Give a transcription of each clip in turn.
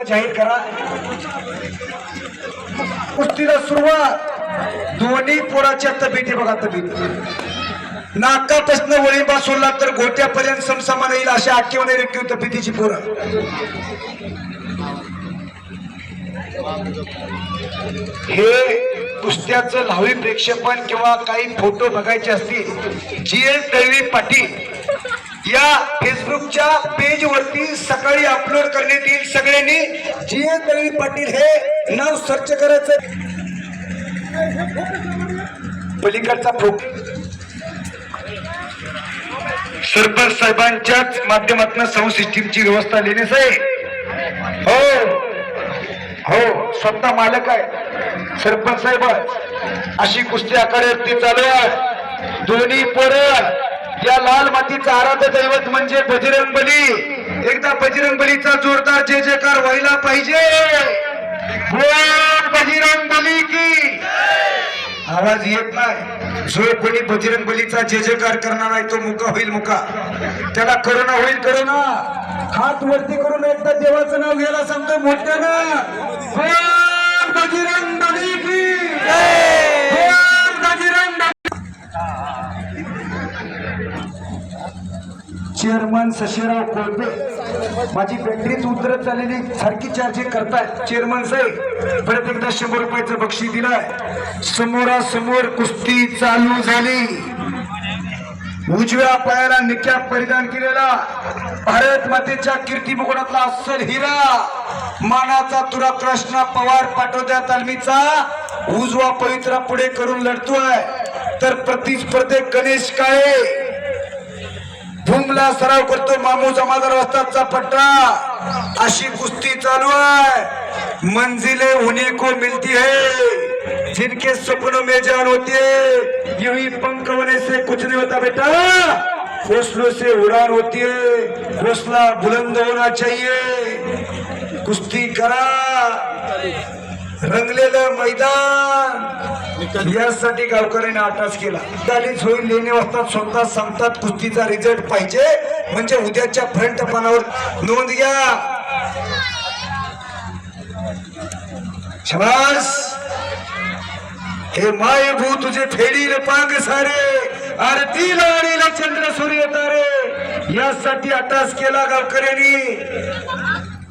जाहीर करा. कुस्तीला सुरुवात. दोन्ही पोराच्या तब्येती बघा तब्येत. नाकापासून वळीबा सोडला तर गोट्यापर्यंत समसमान येईल अशा आख्यवणे रेखीव तब्येतीची पोरं. हे कुस्त्याचं लावी प्रेक्षेपण किंवा काही फोटो बघायचे असतील जी एल तळवी पाटील. या फेसबुकच्या पेज वरती सकाळी अपलोड करण्यात येईल सगळ्यांनी. जी एल दळवी पाटील हे नाव सर्च करायचं. पलीकडचा फोक सरपंच साहेबांच्याच माध्यमातून साऊंड सिस्टीमची व्यवस्था लेण्यास आहे हो. हो स्वतः मालक आहे. सरपंच साहेब अशी कुस्ती आखाड्यावरती चालू आहे. दोन्ही पोरं या लाल मातीचा आराध्य दैवत म्हणजे बजरंग बली एकदा बजरंग बलीचा जोरदार जे जयकार व्हायला पाहिजे. बजरंग बली की. आवाज येत नाही. जो कोणी बजरंग बलीचा जयकार करणार आहे तो मुका होईल मुका. त्याला करोना होईल करोना हात वरती करून एकदा देवाचं नाव घ्यायला सांगतो मोठ्यानं. बोल बजरंग बली की. चेअरमन शशीराव कोळपे. माझी बॅटरीच उतरत चाललेली सारखी चार्जिंग करतायत. चेअरमन साहेब परत एकदा शंभर रुपयाचं बक्षीस दिलंय. समोरासमोर कुस्ती चालू झाली. उजव्या पायाला निक्या परिधान केलेला भारत मातेच्या कीर्ती मुकुटातला अस्सल हिरा. मानाचा तुरा कृष्णा पवार पाठवत्या तालमीचा उजवा पवित्रा पुढे करून लढतोय. तर प्रतिस्पर्धे गणेश काळे. भूमला सराव करतो मामू जमादार वस्तादचा पट्टा. अशी कुस्ती चालू आहे. मंजिले उन्हीं को मिलती है. जिनके सपनों में जान होती है यूं पंख होने से कुछ नहीं होता बेटा. हौसलों से उड़ान होती है. हौसला बुलंद होना चाहिए. कुस्ती करा. रंगलेलं मैदान. यासाठी गावकऱ्यांनी अटास केला. दलित होईल लेणे वाजतात स्वतः सांगतात कुस्तीचा रिझल्ट पाहिजे. म्हणजे उद्याच्या फ्रंट पानावर नोंद घ्या. शबास! हे माय भू तुझे फेडील पांग सारे आरती लावणीला चंद्र सूर्य तारे. यासाठी अटास केला गावकऱ्यांनी.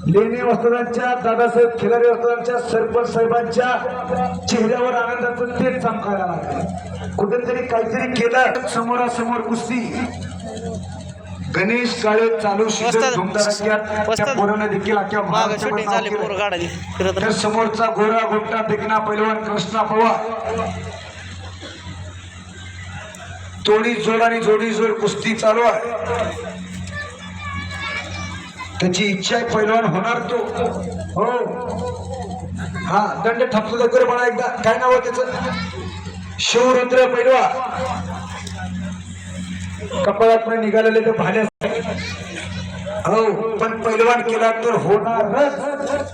लेणे वस्त्रांच्या दादासाहेब खिलारी वस्त्रांच्या सरपंच साहेबांच्या चेहऱ्यावर आनंदाचं तेच चमकायला लागलं. कुठेतरी काहीतरी केलं. समोरासमोर कुस्ती. गणेश काळे चालू देखील तर समोरचा गोरा गोट्टा देखना पैलवान कृष्णा पवार. तोडी जोड आणि जोडी जोड कुस्ती चालू आहे. त्याची इच्छा आहे पैलवान होणार तो. हो. हा दंड ठपसुद्धा कर मला एकदा. काय नाव त्याच त्याचं? शिवरुद्र पैलवा. कपाळात निघालेले ते भाल्या हो पण पैलवान केला तर होणार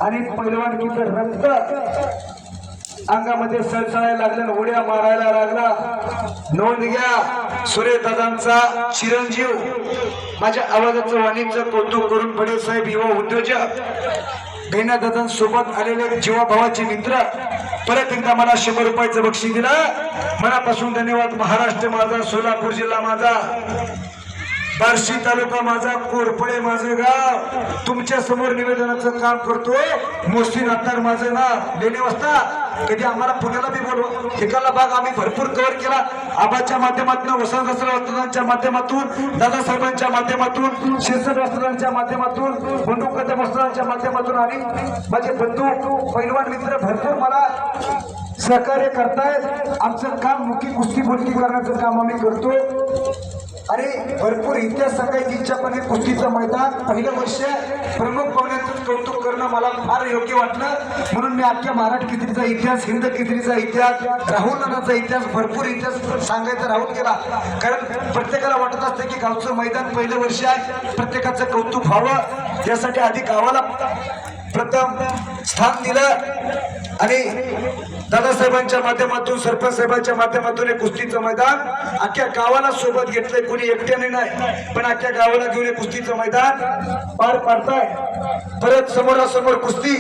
आणि पैलवान केलं रक्त अंगामध्ये सळसळायला लागलं उड्या मारायला लागला. नोंद घ्या. सूर्यदादांचा चिरंजीव माझ्या आवाजाचं वाणीचं कौतुक करून बडे साहेब युवा उद्योजक गैना दादांसोबत आलेले जीवाभावाचे मित्र परत एकदा मला शंभर रुपयाचं बक्षीस दिलं. मनापासून धन्यवाद महाराष्ट्र माझा सोलापूर जिल्हा माझा. बार्शी तालुका माझा कोरपडे माझं गाव. तुमच्यासमोर निवेदनाचं काम करतो मोस्तीन अत्तार माझं ना लेणे वाजता कधी आम्हाला पुण्याला बी बोलवा. एकाला भाग आम्ही भरपूर कव्हर केला. आबाच्या माध्यमातून वसंत वस्त्रांच्या माध्यमातून दादासाहेबांच्या माध्यमातून शिरसट वस्त्रांच्या माध्यमातून बंधू कदम वस्त्रांच्या माध्यमातून आणि माझे बंधू पैलवान मित्र भरपूर मला सहकार्य करतायत. आमचं काम मुखी कुस्ती बुलकी करण्याचं काम आम्ही करतो आणि भरपूर इतिहास सांगायची इच्छा पण हे कुस्तीचं मैदान पहिलं वर्ष प्रमुख पाहुण्याचं कौतुक करणं मला फार योग्य वाटलं. म्हणून मी अख्ख्या महाराष्ट्र किदरीचा इतिहास हिंद केसरीचा इतिहास राहुल नानाचा इतिहास भरपूर इतिहास सांगायचा राहून गेला कारण प्रत्येकाला वाटत असतं की गावचं मैदान पहिलं वर्ष आहे प्रत्येकाचं कौतुक व्हावं. यासाठी आधी गावाला प्रथम स्थान दिलं आणि दादासाहेबांच्या माध्यमातून सरपंच साहेबांच्या माध्यमातून हे कुस्तीचं मैदान अख्ख्या गावाला सोबत घेतलंय. कोणी एकट्याने नाही पण अख्ख्या गावाला घेऊन हे कुस्तीचं मैदान पार पाडताय. परत समोरासमोर कुस्ती.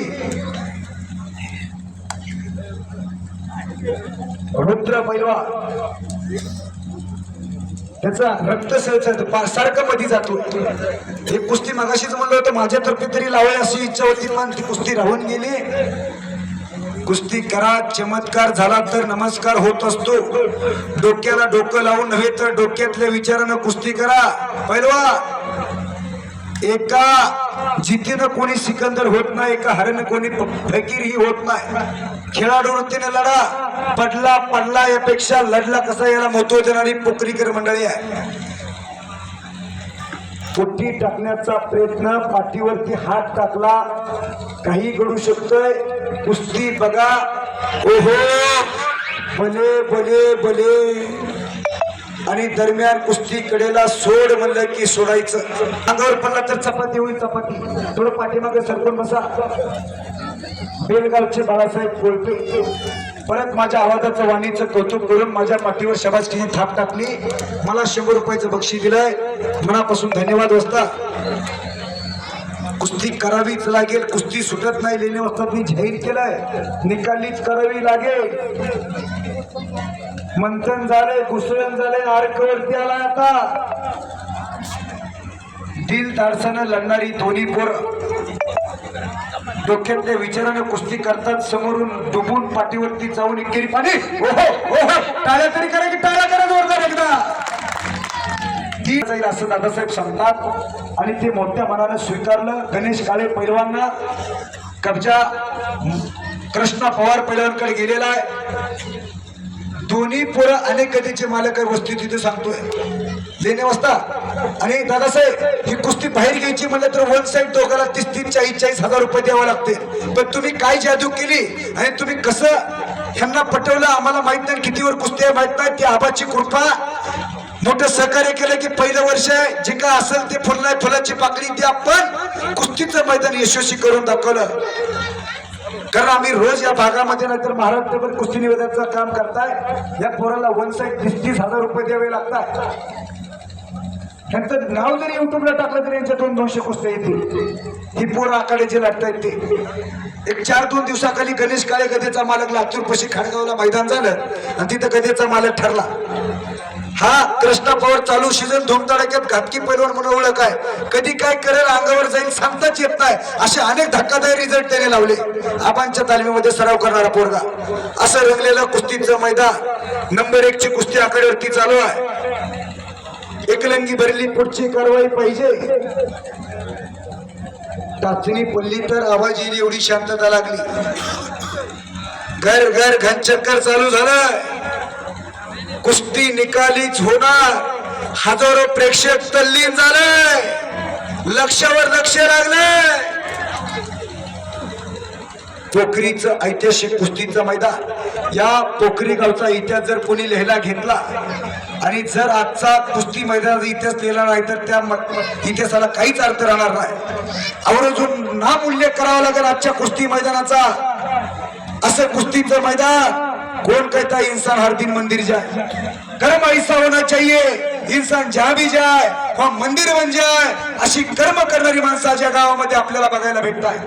रुद्र पैलवा. त्याचा रक्त सारखं मध्ये जातो. हे कुस्ती मागाशीच म्हणलं होतं माझ्यातर्फे तरी लावाय अशी इच्छा होती पण ती कुस्ती राहून गेली. कुस्ती करा चमत्कार झाला तर नमस्कार होत असतो. डोक्याला डोकं लावून नव्हे तर डोक्यातल्या विचारानं कुस्ती करा. पैलवा एका जितीनं कोणी सिकंदर होत नाही एका हरण कोणी फकीर ही होत नाही. खेळाडू वृत्तीने लढा. पडला पडला यापेक्षा लढला कसा याला महत्त्व देणारी पोकरीकर मंडळी आहे. पोटी टाकण्याचा प्रयत्न पाठीवरती हात टाकला काही घडू शकतोय. कुस्ती बघा. ओहो! भले भले भले. आणि दरम्यान कुस्ती कडेला सोड म्हणलं की सोडायचं. अंगावर पडला तर चपाती होईल चपाती. थोडं पाठीमागे सरकून बसा. बेलगावचे बाळासाहेब कोळपे परत माझ्या आवाजाचं वाणीचं कौतुक करून माझ्या पाठीवर शबासकीने थाप टाकली. मला शंभर रुपयाचं बक्षीस दिलंय. मनापासून धन्यवाद वसता कुस्ती करावीच लागेल. कुस्ती सुटत नाही लेणे मी जाहीर केलंय. निकालीच करावी लागेल. मंथन झालंय घुसळण झालंय आर्कवरती आला आता. दिल धाडसानं लढणारी दोन्ही पोरं. डोक्यातल्या विचारानं कुस्ती करतात समोरून डुबून पाठीवरती जाऊन इकेरी पाणी. टाळ्या तरी करा की टाळ्या करा जोरदार एकदा. जाईल असं दादासाहेब सांगतात. आणि ते मोठ्या मनानं स्वीकारलं. गणेश काळे पैलवांना कब्जा कृष्णा पवार पैलवानकडे गेलेला आहे. दोन्ही पोरं अनेक गतीचे मालक वस्तू तिथे सांगतोय. लेणे वाजता आणि दादासाहेब ही बाहेर घ्यायची म्हणलं तर वन साईड दोघाला तीस तीन चाळीस चाळीस हजार रुपये द्यावे लागते. पण तुम्ही काय जादू केली आणि तुम्ही कसं ह्यांना पटवलं आम्हाला माहीत नाही कितीवर कुस्ती आहे माहीत नाही. ती आबाची कृपा. मोठं सहकार्य केलं की पहिलं वर्ष आहे. जे काय असेल ते फुललाय फुलाची पाकळी ती आपण कुस्तीचं मैदान यशस्वी करून दाखवलं. कारण आम्ही रोज या भागामध्ये नाहीतर महाराष्ट्रभर कुस्ती निवेदनाचं काम करताय. या पोराला वन साईड तीस तीस हजार रुपये द्यावे लागतात. त्यांचं नाव जरी युट्यूबला टाकलं तरी यांच्या दोन दोनशे कुस्त्या येतील. ही पोरं आकडे लागता येते एक चार दोन दिवसाखाली गणेश काळे गदेचा मालक लातूरपशी खाडगावला मैदान झालं आणि तिथं गदेचा मालक ठरला. हा कृष्णा पवार चालू सीझन धुमधडाक्यात घातकी पैलवान म्हणून ओळख आहे. कधी काय करेल अंगावर जाईल सांगताच येत नाही. असे अनेक धक्कादायक रिझल्ट त्याने लावले. आबांच्या तालमीमध्ये सराव करणारा पोरगा. असं रंगलेलं कुस्तीचं मैदान. नंबर एक ची कुस्ती आकड्यावरती चालू आहे. एकलंगी भरली पुढची कारवाई पाहिजे. टाचणी पडली तर आवाज येईल एवढी शांतता लागली. घर घर घनचक्कर चालू झालं कुस्ती निकालीच होणार. हजारो प्रेक्षक तल्लीन झाले लक्षावर लक्ष लागले पोखरीचं ऐतिहासिक कुस्तीचं मैदान. या पोखरी गावचा इतिहास जर कोणी लिहायला घेतला आणि जर आजचा कुस्ती मैदानाचा इतिहास लिहिला नाही तर त्या इतिहासाला काहीच अर्थ राहणार नाही. आवर्जून नामूल्य करावं लागेल आजच्या कुस्ती मैदानाचा. असं कुस्तीचं मैदान कौन कहता है इंसान हर दिन मंदिर जाए कर्म ऐसा होना चाहिए इंसान ज्या भी जाए वहां मंदिर बन जाए अशी कर्म करणारी माणसाच्या गावामध्ये आपल्याला बघायला भेटत आहे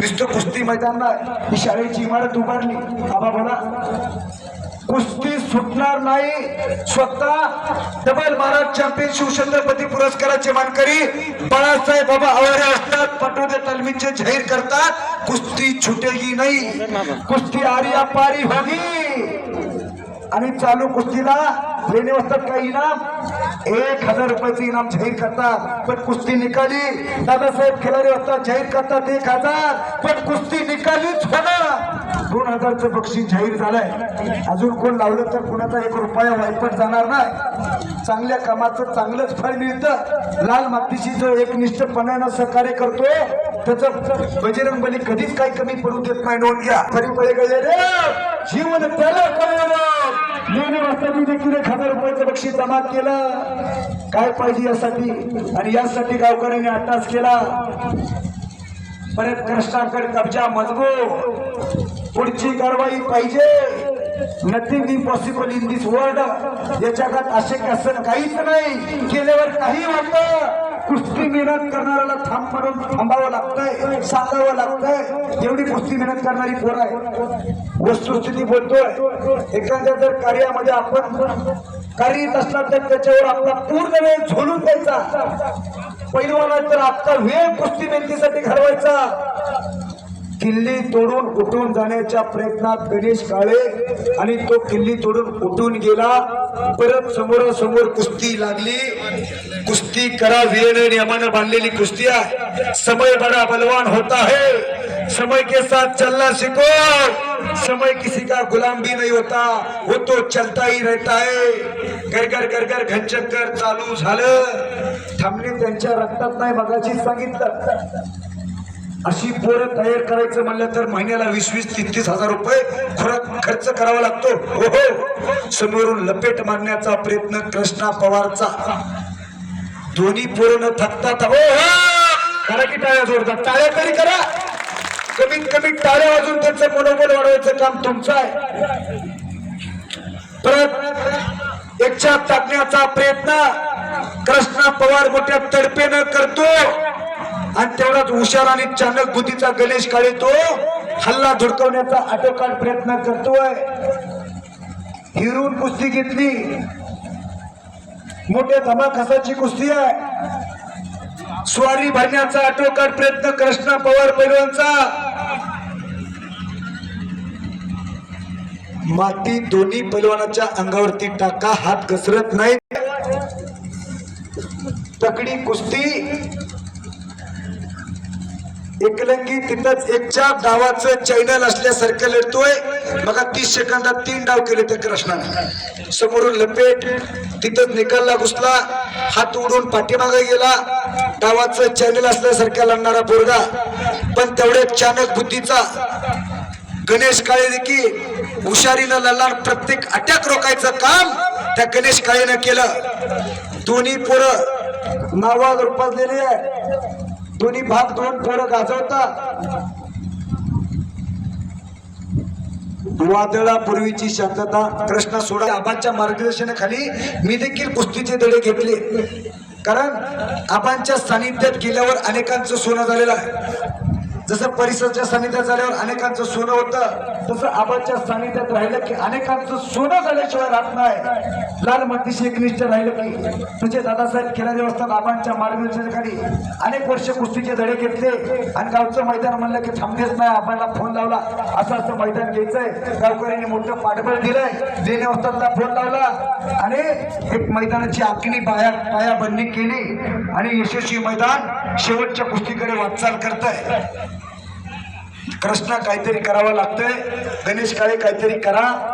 नुसतं कुस्ती मैदान नाही ही शाळेची इमारत उभारली. आबा बोला. कुस्ती सुटणार नाही. स्वतः डबल महाराज चॅम्पियन शिवछत्रपती पुरस्काराचे मानकरी बाळासाहेब बाबा आवारे असतात. पटोदे तालमीचे जाहीर करतात. कुस्ती छुटेगी नाही. कुस्ती आरिया पारी होगी आणि चालू कुस्तीला लेणे वाजतात काही इनाम. एक हजार रुपयाचं इनाम जाहीर करतात. पण कुस्ती निकाली. दादासाहेब खिलारी असतात जाहीर करतात एक हजार. पण कुस्ती निकालीच होणार. दोन हजारचं बक्षीस जाहीर झालंय. अजून कोण लावलं तर कुणाचा एक रुपया वाईपट जाणार नाही. चांगल्या कामाचं चांगलंच फळ मिळतं. लाल मातीशी जो एकनिष्ठपणानं सहकार्य करतोय त्याचं बजरंग बली कधीच काही कमी पडू देत नाही. नोंद घ्या. तरी पळे गेले रे. जीवन त्याला कळलं लेणे देखील एक हजार रुपयाचं बक्षीस जमा केलं. काय पाहिजे यासाठी? आणि यासाठी गावकऱ्यांनी अट्टास केला. परत कृष्णाकडे कब्जा मजबूत. पुढची कारवाई पाहिजे. Nothing impossible in this world या जगात असे कसं काहीच नाही. केल्यावर काही वाटत. कुस्ती मेहनत करणाऱ्याला थांब म्हणून थांबावं लागतंय सांगावं लागतंय. एवढी कुस्ती मेहनत करणारी पोर आहे वस्तुस्थिती बोलतोय. एखाद्या जर कार्यामध्ये आपण कार्य असला तर त्याच्यावर आपला पूर्ण वेळ झोलून द्यायचा. पहिलवाना तर आपला वेळ कुस्ती मेहनतीसाठी घालवायचा. किल्ली तोडून उठून जाण्याच्या प्रयत्नात गणेश काळे आणि तो किल्ली तोडून उठून गेला. परत समोरासमोर कुस्ती लागली. कुस्ती करा वीर नियमानं बांधलेली कुस्ती आहे. समय बड़ा बलवान होता है समय के साथ चलना शिको. समय किसी का गुलाम भी नहीं होता. वो तो चलता ही रहता है. घर घर घर घर घनचक्कर चालू झालं. थांबणे त्यांच्या रक्तात नाही मगाशीच सांगितलं. अशी पोरं तयार करायचं म्हणलं तर महिन्याला वीस वीस तीस तीस हजार रुपये खुराक खर्च करावा लागतो. हो हो समोरून लपेट मारण्याचा प्रयत्न कृष्णा पवारचा. दोन्ही पोरं न थकतात. हो करा की टाळ्या जोडतात टाळ्या तरी करा. कमीत कमी टाळ्या वाजून त्यांचं मनोबल वाढवायचं काम तुमचं आहे. परत एकच्या टाकण्याचा प्रयत्न कृष्णा पवार मोठ्या तडपेनं करतो. आणि तेवढाच हुशार आणि चाणक बुद्धीचा गणेश काळे तो हल्ला धुडकवण्याचा आटोकाट प्रयत्न करतोय. हिरून कुस्ती घेतली. मोठ्या धमाखसाची कुस्ती आहे. स्वारी भरण्याचा आटोकाट प्रयत्न कृष्णा पवार पैलवानचा. माती दोन्ही पैलवानाच्या अंगावरती टाका हात घसरत नाही तकडी कुस्ती. एकलंगी तिथंच एकच्या डावाचं चॅनल असल्यासारखं लढतोय. बघा तीस सेकंदात तीन डाव केले त्या कृष्णाने समोरून लपेट तिथंच निकालला घुसला हात उडून पाठीमागे गेला. डावाचं चॅनल असल्यासारखा लढणारा पोरगा. पण तेवढ्या चाणक बुद्धीचा. गणेश काळे देखील हुशारीनं लढणार प्रत्येक अटॅक रोखायचं काम त्या गणेश काळेनं केलं. दोन्ही पोरं नावात रुपाजलेली आहे दोन्ही भाग दोन पोरं गाजवतात. वादळापूर्वीची शांतता कृष्णा सोडा आबांच्या मार्गदर्शनाखाली मी देखील कुस्तीचे धडे घेतले. कारण आबांच्या सानिध्यात गेल्यावर अनेकांचं सोनं झालेलं आहे. जसं परिसरच्या सानिध्यात झाल्यावर अनेकांचं सोनं होतं तसं आबाच्या सानिध्यात राहिलं की अनेकांचं सोनं झाल्याशिवाय राहत नाही. लाल मातीशी एकनिष्ठ राहिलं की म्हणजे दादासाहेब खेळाडू देवस्थान आबांच्या मार्गदर्शनाखाली अनेक वर्ष कुस्तीचे धडे घेतले आणि गावचं मैदान म्हणलं की थांबतेच नाही आबांना फोन लावला. असं असं मैदान घ्यायचंय. गावकऱ्यांनी मोठं पाठबळ दिलंय. देणे वस्तादला फोन लावला आणि एक मैदानाची आखणी पाया पायाबंदी केली आणि यशस्वी मैदान शेवटच्या कुस्तीकडे वाटचाल करत आहे कृष्णा काहीतरी करावं लागतंय. गणेश काळे काहीतरी करा.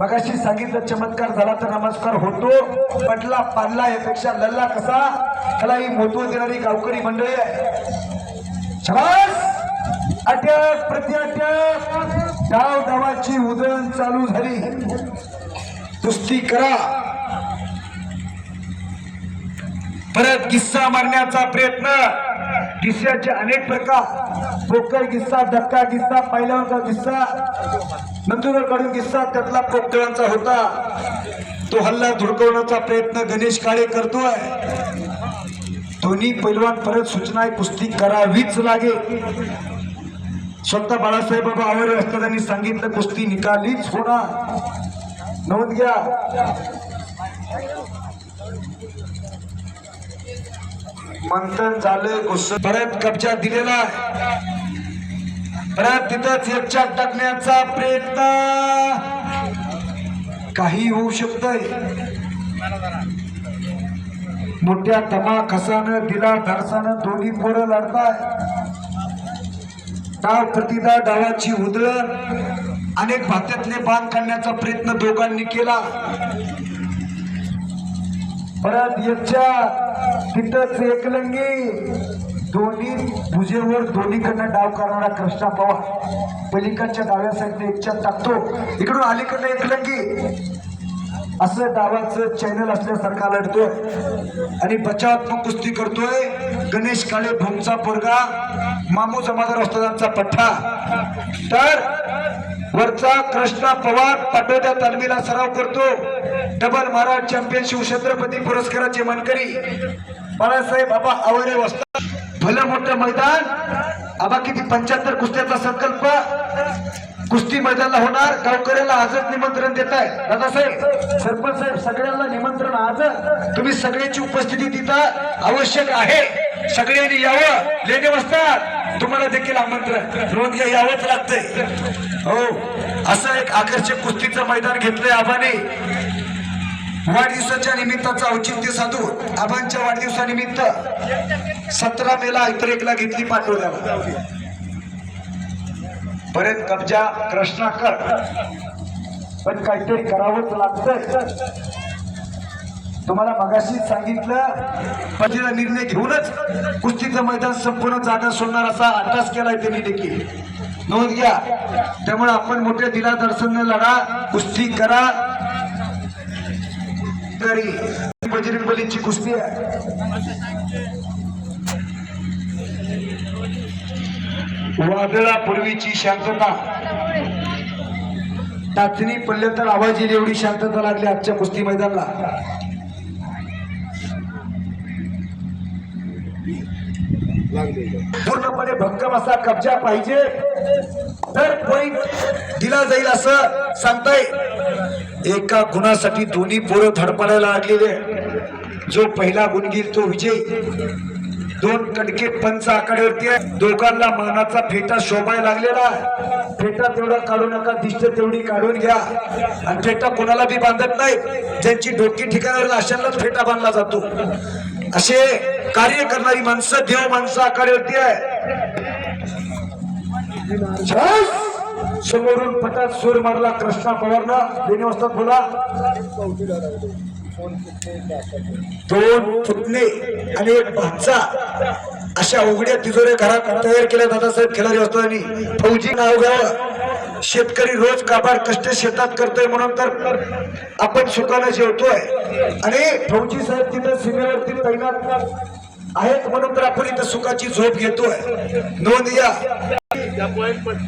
मगाशी सांगितलं चमत्कार झाला तर नमस्कार होतो. पटला पाडला यापेक्षा लल्ला कसा? त्याला ही महत्त्व देणारी गावकरी मंडळी आहे. शबास! अटक प्रत्याटक! डाव डावाची उधळण चालू झाली. कुस्ती करा. परत किस्सा मारण्याचा प्रयत्न. किस्स्याचे अनेक प्रकार. पोकळ किस्सा धक्का किस्सा पहिल्यावरचा किस्सा. नंदुरकडून किस्सा त्यातला पोकळांचा होता. तो हल्ला धुडकवण्याचा प्रयत्न गणेश काळे करतोय. दोन्ही पैलवान परत सूचना पुस्ती कुस्ती करावीच लागेल. स्वतः बाळासाहेब बाबा असतात त्यांनी सांगितलं कुस्ती निकालीच होणार. नोंद घ्या. मंथन झालं परत कब्जा दिलेला आहे. परत तिथंच एकच्या टाकण्याचा प्रयत्न. काही होऊ शकतंय. मोठ्या तमाखसानं दिला धाडसानं दोन्ही पोरं लढताय. डाव प्रतिदा डावाची उधळण अनेक भात्यातले बांध काढण्याचा प्रयत्न दोघांनी केला. परत यच्छा तिथंच एकलंगी. दोन्ही भुजेवर दोन्हीकडनं डाव करणारा कृष्णा पवार. पलीकडच्या डाव्या साईडने एकच्या टाकतो. इकडून अलीकडनं एकलंगी असं डावाचं चॅनल असल्यासारखा लढतोय. आणि बचावात्मक कुस्ती करतोय गणेश काळे भूमचा पोरगा मामू जमादार वस्तादांचा पठ्ठा. तर वरचा कृष्णा पवार पाटोद्या तालमीला सराव करतो. डबल महाराज चॅम्पियन शिवछत्रपती पुरस्काराचे मानकरी. बाळासाहेब बाबा आवरे वस्ता भलं मोठं मैदान. आबा किती पंच्याहत्तर कुस्त्याचा संकल्प. कुस्ती मैदानाला होणार. गावकऱ्याला आजच निमंत्रण देत आहे दादासाहेब सरपंच साहेब सगळ्यांना निमंत्रण आज. तुम्ही सगळ्याची उपस्थिती तिथं आवश्यक आहे. सगळ्यांनी यावं. लेणे बसतात. तुम्हाला देखील आमंत्रण. रोज घ्या यावंच लागतंय. हो असं एक आकर्षक कुस्तीचं मैदान घेतलंय आबाने. वाढदिवसाच्या निमित्ताचं औचित्य साधून आबांच्या वाढदिवसानिमित्त सतरा मेला इतर एकला घेतली पाठवल्याला बरेच कब्जा कृष्णाकर पण काहीतरी करावंच लागतंय. तुम्हाला मगाशी सांगितलं पतीचा निर्णय घेऊनच कुस्तीचं मैदान संपूर्ण जागा सोडणार असा अट्टास केलाय त्यांनी देखील. नोंद घ्या. त्यामुळे आपण मोठ्या दिला दर्शन लढा कुस्ती करा तरी बजरंग बलीची कुस्ती आहे. वादळापूर्वीची शांतता. टाचणी पडले आवाज येईल एवढी शांतता लागली आजच्या कुस्ती मैदानाला. पूर्णपणे भक्कम असा कब्जा पाहिजे. तर पॉईंट दिला जाईल असं सांगताय. एका गुणासाठी दोन्ही पोरं धडपडायला लागलेले जो पहिला गुण घेईल तो विजय. दोन कडके पंच आकड्यावरती आहे दोघांना मानाचा फेटा शोभायला लागलेला आहे. फेटा तेवढा काढू नका दिष्ट तेवढी काढून घ्या. आणि फेटा कोणाला बी बांधत नाही. ज्यांची डोकी ठिकाणावर अशांनाच फेटा बांधला जातो. असे कार्य करणारी माणसं देव माणसं आकड्यावरती आहे समोरून पटात सूर मारला कृष्णा पवारनं देणे बोला. दोन पुतणे आणि एक भाचा अशा उघड्या तिजोऱ्या घरात तयार केल्या दादासाहेब असतो आणि फौजी नाव घ्यावं शेतकरी रोज काबार कष्ट शेतात करतोय म्हणून तर आपण सुखानं जेवतोय. आणि फौजी साहेब तिथं सीमेवरती तैनात. आहेत म्हणून तर आपण इथं सुखाची झोप घेतोय. नोंद घ्या.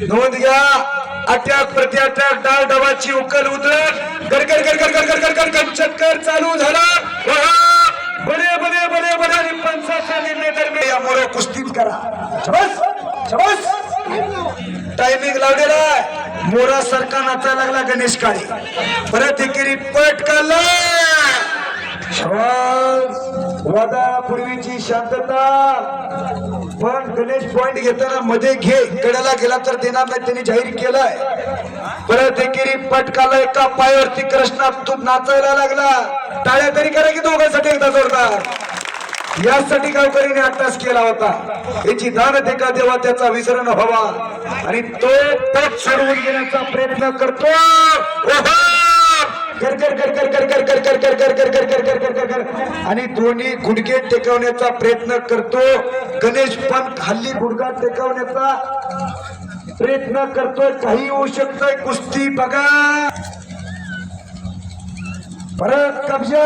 नोंद घ्या. अटॅक प्रति अटॅक डाव डबाची उकल उधळत गरगर गरगर गरगर गरगर गरगर चक्कर चालू झाला. वहा! बडे बडे बडे बडे आणि पंचाचा निर्णय दरम्यान या कुस्तीत करा. टायमिंग लावलेला आहे. मोरा सरका नाचायला लागला गणेश काळे. परत एकेरी पट काढला शबास शांतता. पण गणेश पॉइंट घेताना मध्ये घे. कड्याला गेला तर देणार नाही त्यांनी जाहीर केलाय. परत एकेरी पटकाला एका पायावरती कृष्णा तू नाचायला लागला. टाळ्या तरी करा की दोघांसाठी एकदा जोरदार. यासाठी गावकरीने अट्टास केला होता. याची दान देका देवा त्याचा विसरण व्हावा. आणि तो पट सोडवून घेण्याचा प्रयत्न करतो. ओहो! कर कर कर कर कर कर कर कर कर कर कर कर कर कर कर कर आणि दोन्ही गुडघे टेकवण्याचा प्रयत्न करतो. गणेश पण हल्ली गुडघा टेकवण्याचा प्रयत्न करतोय. काही होऊ शकतोय. कुस्ती बघा. परत कब्जा.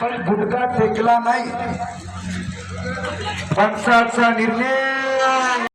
पण गुडघा टेकला नाही. पंचाचा निर्णय.